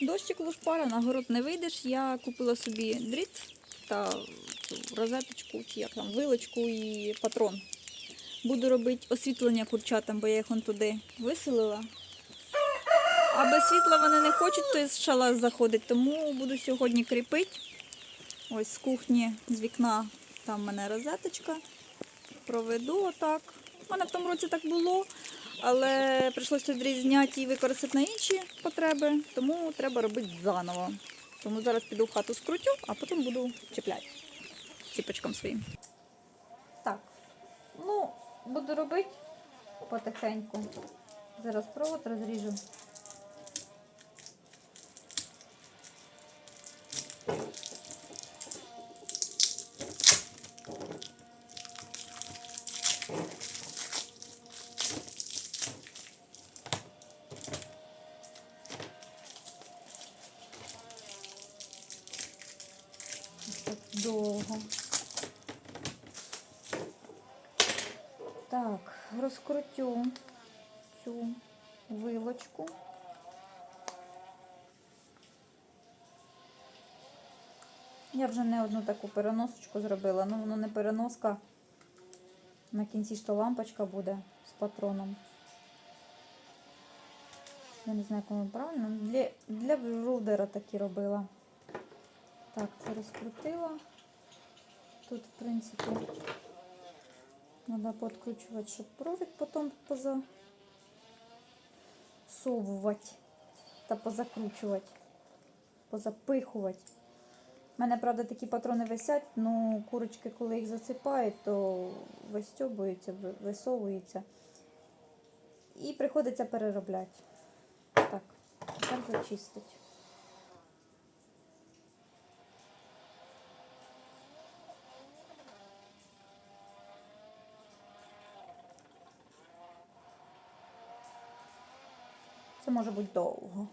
Дощик лушпара, на город не вийдеш. Я купила собі дріт та розеточку, чи як там, вилочку і патрон. Буду робити освітлення курчатам, бо я їх он туди виселила. А без світла вони не хочуть, то з шалаш заходить, тому буду сьогодні кріпити. Ось з кухні, з вікна, там в мене розеточка. Проведу отак. У мене в тому році так було, але прийшлося відрізняти і використати на інші потреби, тому треба робити заново. Тому зараз піду в хату скрутю, а потім буду чіпляти ціпочком своїм. Так, ну, буду робити потихеньку. Зараз провод розріжу. Довго. Так, розкрутю цю вилочку. Я вже не одну таку переносочку зробила. Ну, воно не переноска. На кінці ж то лампочка буде з патроном. Я не знаю, воно правильно. Для, для брудера такі робила. Так, це розкрутила. Тут, в принципі, треба підкручувати, щоб провід потім позасовувати та позакручувати, позапихувати. У мене, правда, такі патрони висять, ну курочки, коли їх засипають, то вистьобуються, висовуються. І приходиться переробляти. Так, зачистить. Може бути довго.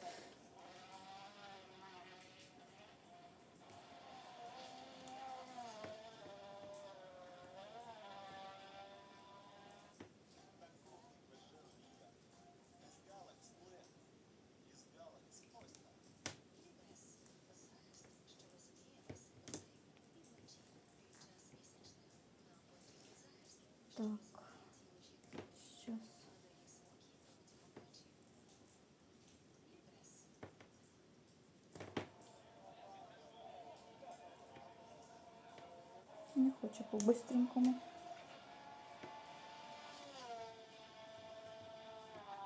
Не хоче по-быстренькому.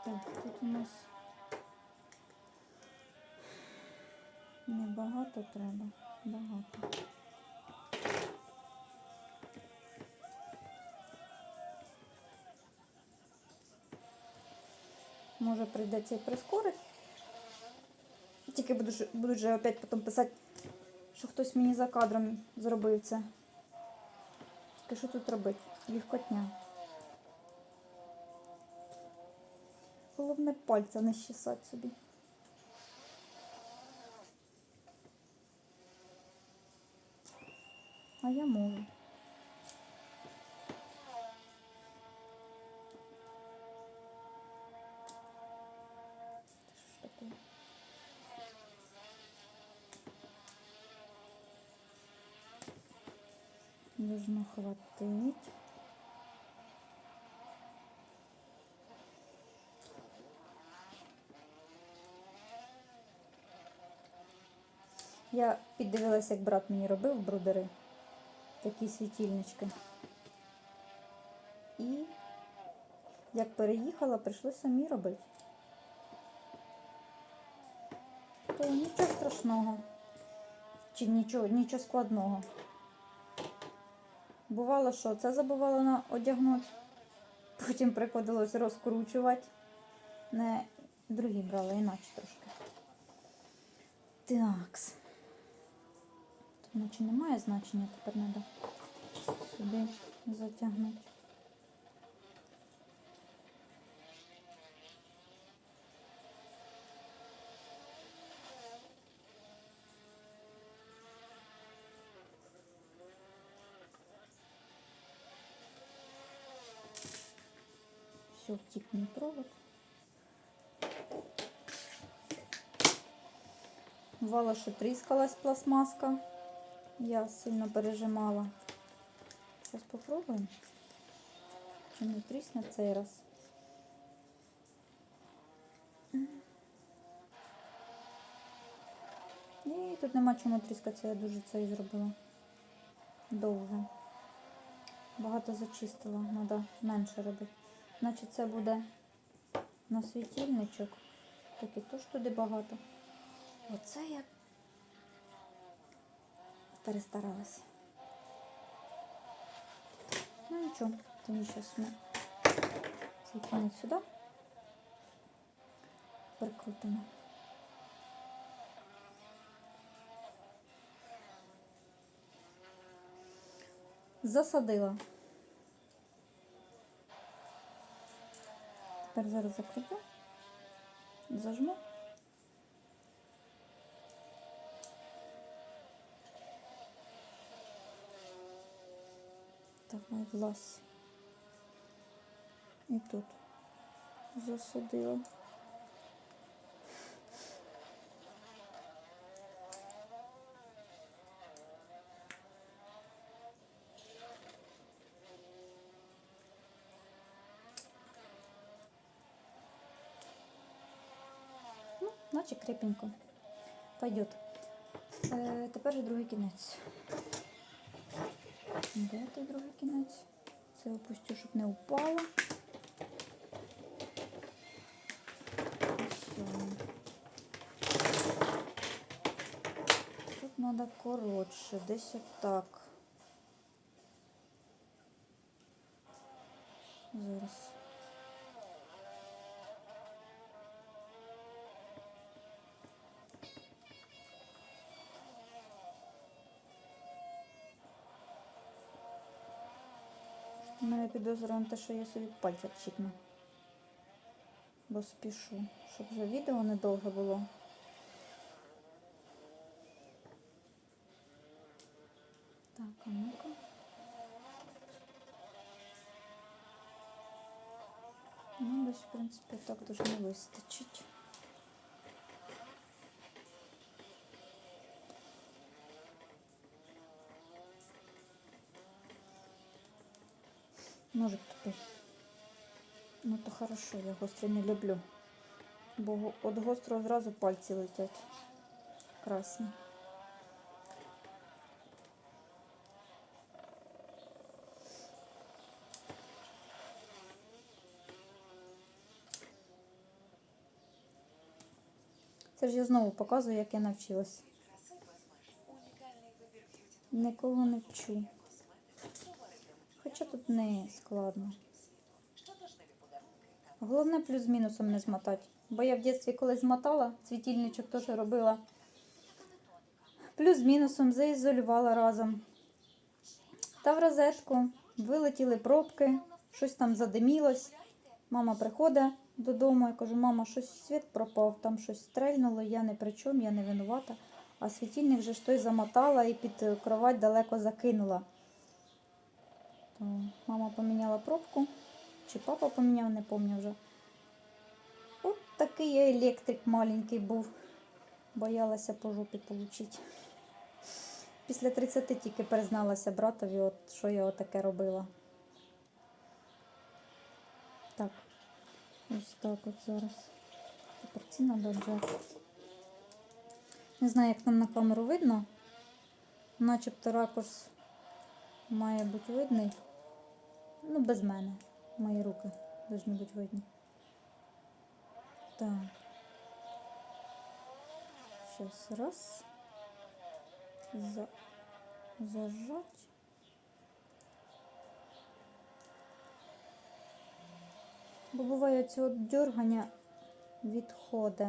Так, тут у нас небагато треба. Багато. Може прийдеться і прискорити. Тільки буду, буду вже опять потім писати, що хтось мені за кадром зробив це. Тільки що тут робити? Лівкотня. Головне пальця не щесать собі. А я можу. Нужно хватить. Я піддивилася, як брат мені робив брудери, такі світильнички. І як переїхала, прийшлося самі робити. То нічого страшного. Чи нічого, нічого складного. Бувало, що це забувало на одягнути. Потім приходилось розкручувати. Не другі брали, іначе трошки. Такс. Тут наче немає значення, тепер треба сюди затягнути. Все, втік мій провод. Бувало, що тріскалась пластмаска. Я сильно пережимала. Зараз попробуємо. Чи не трісне цей раз? Ні, тут нема чому тріскатися, я дуже це і зробила. Довго. Багато зачистила, треба менше робити. Значить, це буде на світильничок. Таки теж туди багато. Оце я перестаралась. Ну нічого, тоді зараз ми світильник сюди. Прикрутимо. Засадила. Тепер зараз закріплю, зажму. Давай влазь. І тут засадила. Ну, крепенько. Пойдет. Е, тепер же другий кінець. Де той другий кінець? Це опустю, щоб не упало. Тут треба коротше, десь отак. Зараз. На те, що я собі пальця чіпну. Бо спішу, щоб вже відео недовге було. Так, а ну-ка. Ну, десь, в принципі, так дуже не вистачить. Ножик тупий. Ну то хорошо, я гострі не люблю. Бо от гострого зразу пальці летять. Красні. Це ж я знову показую, як я навчилась. Нікого не вчу. Хоча тут не складно. Головне плюс-мінусом не змотати. Бо я в дитинстві колись змотала, світильничок теж робила. Плюс-мінусом заізолювала разом. Та в розетку вилетіли пробки, щось там задимілось. Мама приходить додому, я кажу, мама, щось світ пропав, там щось стрельнуло, я не при чому, я не винувата. А світильник вже ж той замотала і під кровать далеко закинула. Мама поміняла пробку, чи папа поміняв, не пам'ятаю вже. От такий я електрик маленький був. Боялася по жопі отримати. Після 30 тільки призналася братові, от, що я отаке робила. Так, ось так от зараз. Тепер ці треба. Не знаю, як нам на камеру видно. Начебто ракурс має бути видний. Ну, без мене. Мої руки повинні бути видні. Так. Сейчас раз. За... Зажать. Бо буває от дергання відходить.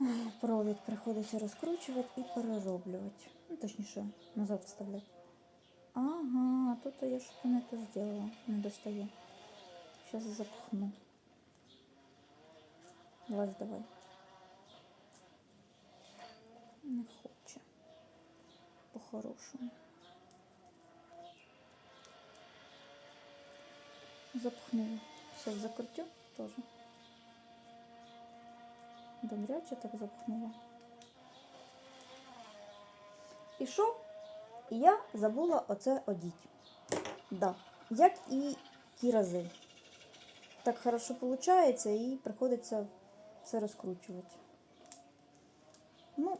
Ай, Провід приходиться розкручувати і перероблювати. Ну, точніше, назад вставляти. Ага, тут я що-то не то зробила. Не достає. Зараз запхну. Лазь давай. Не хоче. По-хорошому. Запхнула. Сейчас закрутю тоже. Добряче так запхнула. ішов, і я забула оце одіть. Да. Як і ті рази. Так хорошо виходить і приходиться все розкручувати. Ну,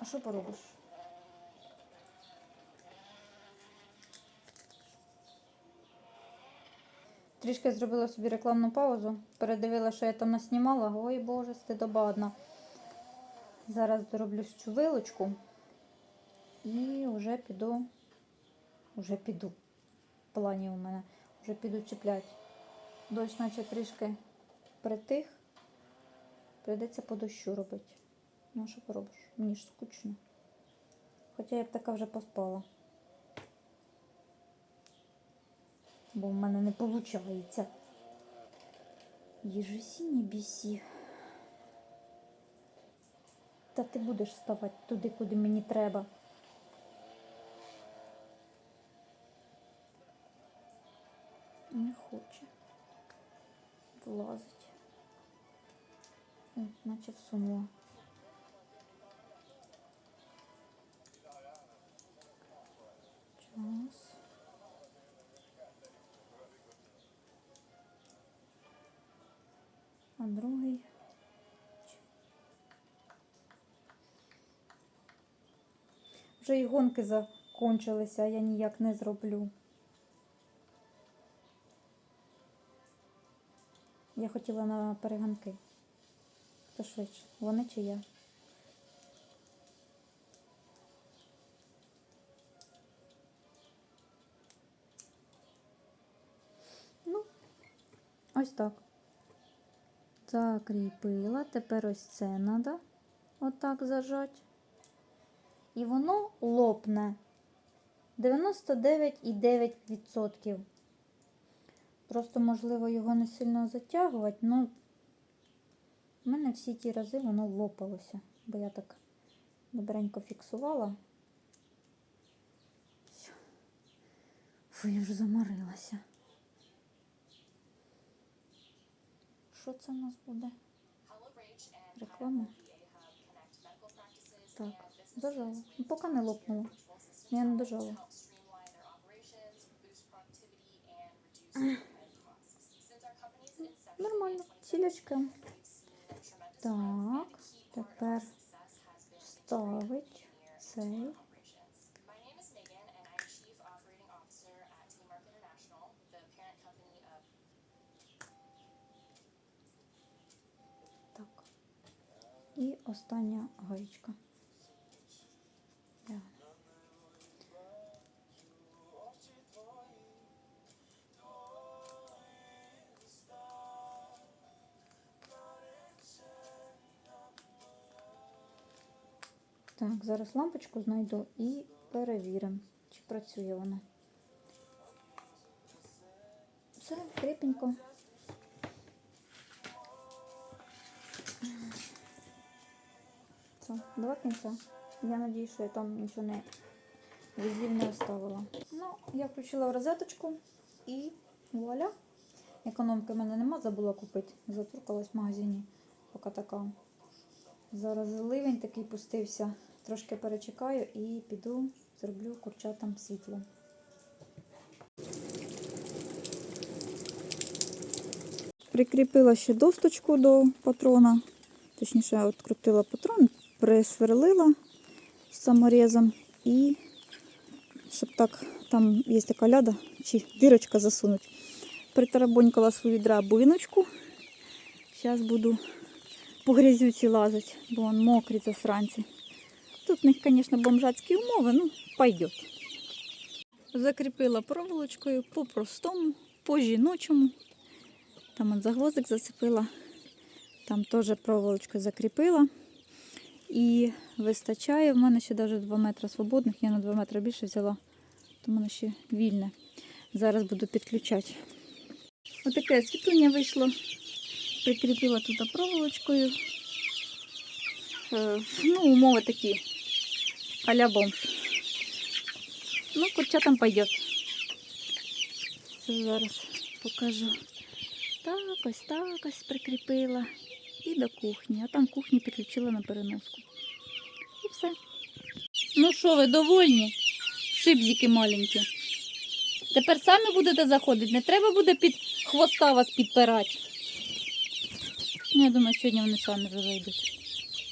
а що поробиш? Трішки зробила собі рекламну паузу, передивила, що я там наснімала. Ой Боже, стидоба одна. Зараз дороблю цю вилочку і вже піду, вже піду. В плані у мене, вже піду чіпляти. Дощ наче трішки притих. Прийдеться по дощу робити. Ну, що поробиш? Мені ж скучно. Хоча я б така вже поспала. Бо в мене не виходить. Не бісі. Та ти будеш ставати туди, куди мені треба. Не хоче. Влазить. Наче всунула. Час. А другий. Вже і гонки закончилися, я ніяк не зроблю. Я хотіла на перегонки. Хто швидше? Вони чи я? Ну, ось так. Закріпила. Тепер ось це треба отак зажати. І воно лопне 99,9%. Просто, можливо, його не сильно затягувати, ну в мене всі ті рази воно лопалося, бо я так добренько фіксувала. Фу, я вже заморилася. Що це у нас буде? Реклама? Так, дожала. Ну, поки не лопнула. Я не дожала. Нормально, цілячка. Так, тепер ставить цей. Name is Megan, Так, зараз лампочку знайду і перевіримо, чи працює вона. Все, крепенько. Все, два кінця. Я надію, що я там нічого не візів не оставила. Ну, я включила в розеточку і вуаля. Економки в мене нема, забула купити. Затуркалась в магазині. Поки така. Зараз ливень такий пустився. Трошки перечекаю і піду, зроблю курчатам світло. Прикріпила ще досточку до патрона. Точніше, відкрутила патрон, присверлила саморезом і щоб так, там є така ляда, чи дірочка засунуть. Притарабонькала свою драбиночку. Зараз буду по грязюці лазити, бо вон мокрі засранці. Тут у них, звісно, бомжацькі умови, ну, пойдет. Закріпила проволочкою по-простому, по-жіночому. Там от загвоздик зацепила, там теж проволочкою закріпила. І вистачає. В мене ще навіть 2 метри свободних, я на 2 метри більше взяла, то в мене ще вільне. Зараз буду підключати. Отаке освітлення вийшло. Прикріпила тут проволочкою. Е, Ну, умови такі. А-ля бомж. Ну, курчатам пойдет. Зараз покажу. Так, ось так ось прикріпила. і до кухні. А там кухню підключила на переноску. І все. Ну що ви, довольні? Шибзики маленькі. Тепер самі будете заходити, не треба буде під хвоста вас підпирати. Ну, я думаю, сьогодні вони самі вже зайдуть.